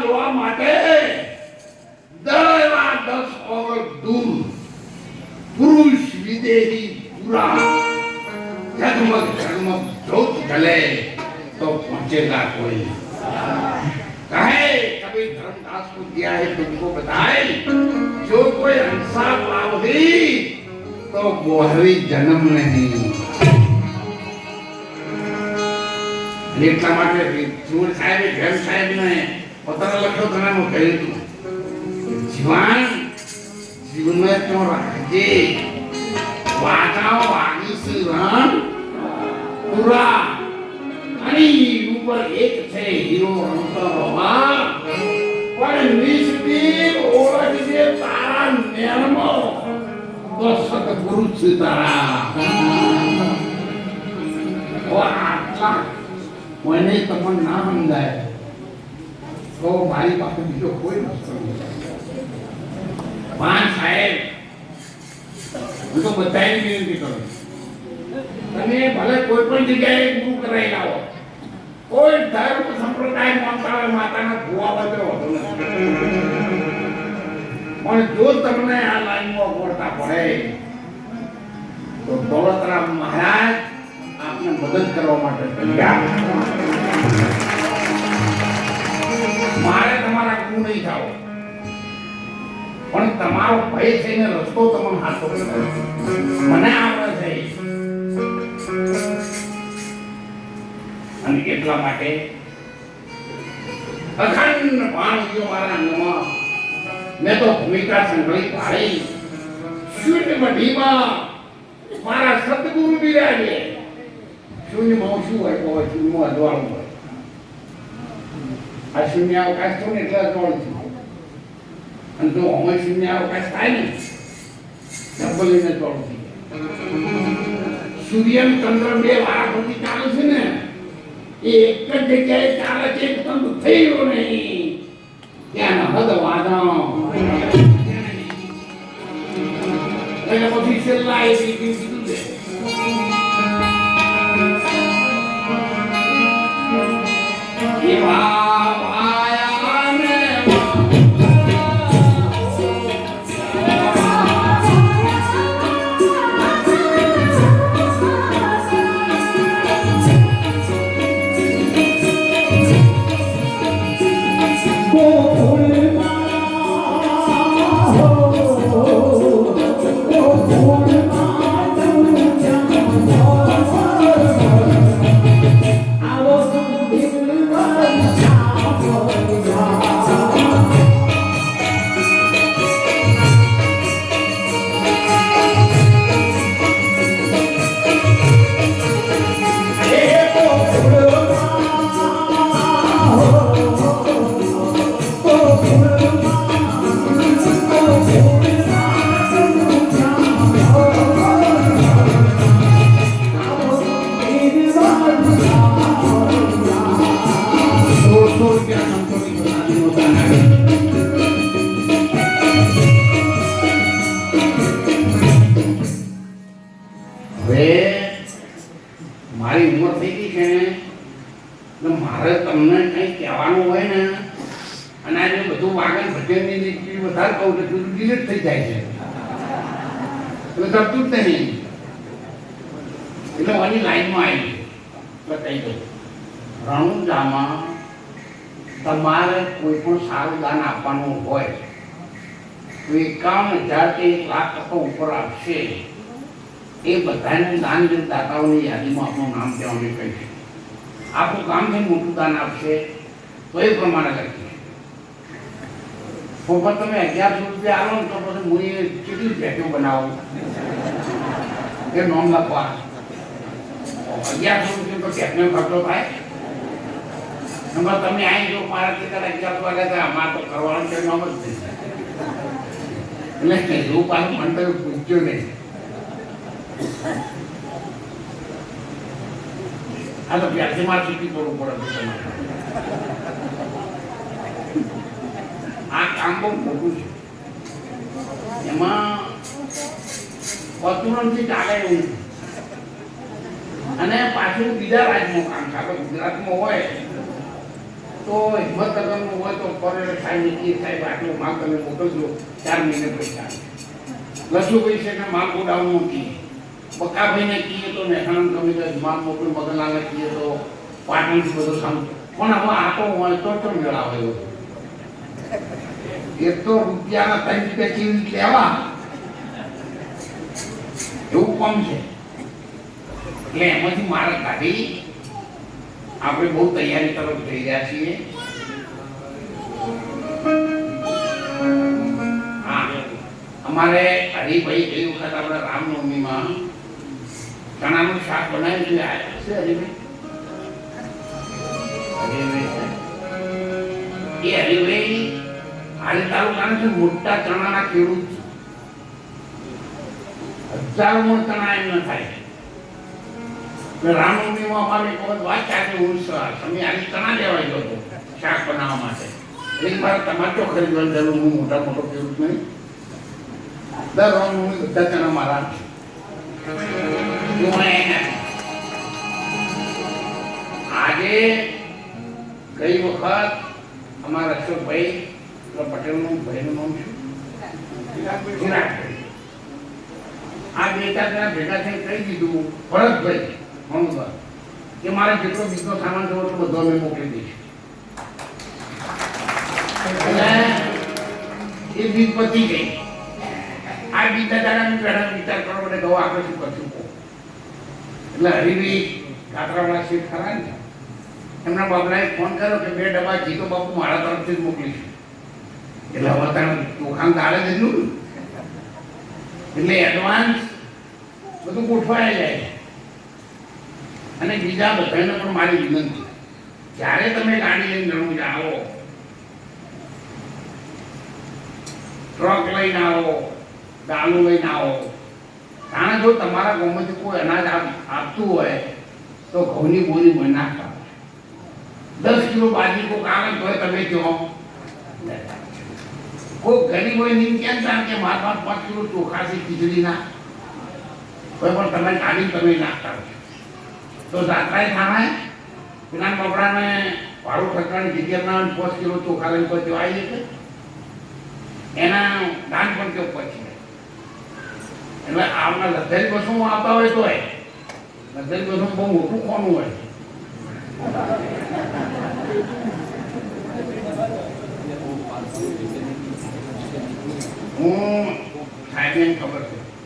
જોવા માટે દરેવા દસ ઓવર તો પહોંચેગા કોઈ. કહે कभी धर्मदास को दिया है तुमको बताए તો બોહરી જન્મ નહીં એટલા માટે ચૂર સાહેબે ઘેર સાહેબને પોતાના લખો ઘણામાં કહ્યું હતું જીવાન જીવનમાં તો રાજે વાતાઓ વાગીશી રણ પુરા અણી ઉપર એક છે હીરો રમતો પણ નિષ્પીર ઓળખ જે તારા ઓ આટલા મને તમને ના સમજાય તો મારી પાસે બીજો કોઈ રસ્તો પાન સાહેબ હું તો બધાને વિનંતી કરું તમે ભલે કોઈ પણ જગ્યાએ ગુરુ કરાવી લાવો કોઈ ધર્મ સંપ્રદાય માનતા હોય માતાના ભૂવા બધો પણ જો તમને આ લાઈનમાં ઓળતા પડે તો દોલતરામ મહારાજ આપને મદદ કરવા માટે મારે તમારા કુ નહીં જાઓ પણ તમારો ભય થઈને રસ્તો તમને હાથો મને આવડે છે. અને એટલા માટે અખંડ વાણીઓ મારા અંગમાં મેં તો ભૂમિકા સંકલિત ભાઈ શૂન્ય મઢીમાં મારા સદગુરુ બિરાજે. શૂન્યમાં શું હોય? તો શૂન્યમાં અજવાળું હોય. આ શૂન્ય અવકાશ થયો ને એટલે અજવાળું છું. અને જો અમે શૂન્ય અવકાશ થાય ને ડબલીને અજવાળું થઈ સૂર્ય ચંદ્ર બે વારા પછી ચાલે છે ને, એ એક જ જગ્યાએ ચાલે છે થઈ થયો નહીં. ત્યાં હદ વાદળ. એટલે પછી છેલ્લા એક રીતે કીધું એટલે કરતું જ નહીં. એટલે ઓની લાઈનમાં આવી બતાવી દઉં. રણુજામાં તમારે કોઈ પણ સારું દાન આપવાનું હોય તો એકાવન હજારથી એક લાખ ટકા ઉપર આપશે. એ બધાને દાન દાતાઓની યાદીમાં આપણું નામ કહેવાનું કહીશું આપણું કામ જે મોટું દાન આપશે, તો એ પ્રમાણે લખીએ. ફોફત તમે અગિયારસો રૂપિયા આવો ને તો પછી હું એ કેટલી પેટીઓ બનાવું? એ નોમ લખવા અગિયારસો રૂપિયા તો પેટનો ખર્ચો થાય. નંબર તમે અહીં જો મારા ટીકા અગિયારસો વાગે તો અમારે તો કરવાનું છે નોમ જ નહીં. એટલે એવું પાછું તો પૂછ્યો નહીં. આ તો વ્યાજમાં ચૂકી કરવું પડે તમારે આ કામ બહુ મોટું છે. પતુરણથી ચાલે એવું અને પાછું બીજા રાજ્યનું કામ ચાલે ગુજરાતમાં હોય, તો હિંમતનગરનું હોય તો ફોરેન સાહેબ નીતિ સાહેબ, આટલું માલ તમે મોકલજો. ચાર મહિને પૈસા લસુભાઈ છે કે માલ ગોડાઉન મૂકી બકાભાઈને કહીએ તો મહેસાણા તમે તો માલ મોકલી મગનલાલને કહીએ તો પાટણથી બધું સામે પણ હવે આ તો હોય તો મેળાવે એવું એક તો રૂપિયાના ત્રણ રીતે લેવા એવું કોમ છે. એટલે એમાંથી મારે કાઢી આપણે બહુ તૈયારી તરફ જઈ રહ્યા છીએ. અમારે હરિભાઈ ગઈ વખત આપણે રામનવમીમાં ચણાનું શાક બનાવ્યું છે. આ છે હરિભાઈ? હરિભાઈ. એ હરિભાઈ હાલ તાલુકાના છે મોટા ચણાના ખેડૂત છે. હજારો મણ ચણા ન થાય એટલે રામનવમીમાં અમારે એક વખત વાંચ્યા કે હું તમે આવી ચણા લેવા ગયો હતો શાક બનાવવા માટે. એક વાર ટમાટો ખરીદવા જરૂર હું મોટા મોટો ખેડૂત નહીં. દર રામનવમી બધા ચણા મારા આજે ગઈ વખત અમારા અશોકભાઈ પેલા પટેલનું ભાઈનું નામ શું? આ જણા ભેગા થઈને કહી દીધું, ભરતભાઈ મણુભા કે મારે જેટલો બીજો સામાન જોવો તો બધો અમે મોકલી દઈશ. એ બીજ પતી ગઈ. આ બીજા દાડાની પહેલા વિચાર કરો મને ગૌ આપણે શું કરશું. એટલે હરિભાઈ કાતરાવાળા શેઠ ખરા ને? એમના બાબલાએ ફોન કર્યો કે બે ડબ્બા જીતો બાપુ મારા તરફથી જ મોકલીશું. એટલે હવે તમે ચોખાન તાળે દીધું એટલે એડવાન્સ બધું ગોઠવાય જાય અને બીજા બધાને પણ મારી વિનંતી. જ્યારે તમે ગાડી લઈને રણુજા આવો ટ્રક લઈને આવો ડાલુ લઈને આવો, કારણ જો તમારા ગામમાંથી કોઈ અનાજ આપ- આપતું હોય, તો ઘઉંની બોરી મને નાખતા દસ કિલો બાજરી કોઈ કારણ હોય તમે કહો. કોઈ ગરીબ હોય નહીં કેમ જાણ કે મારા પાસે પાંચ કિલો ચોખા છે, ખીચડીના? કોઈ પણ તમે કાઢી તમે નાખતા હોય. તો જાત્રાએ થાણાય પેલા કપડાને ભાડું જગ્યા જગ્યામાં પાંચ કિલો ચોખા લઈને પછી આવી જશે એના દાન પણ કેવું પછી એટલે આમના લદ્દારી બસો આવતા હોય તો લદ્દારી બસો બહુ મોટું કોનું હોય. હું સાહેબને ખબર છે.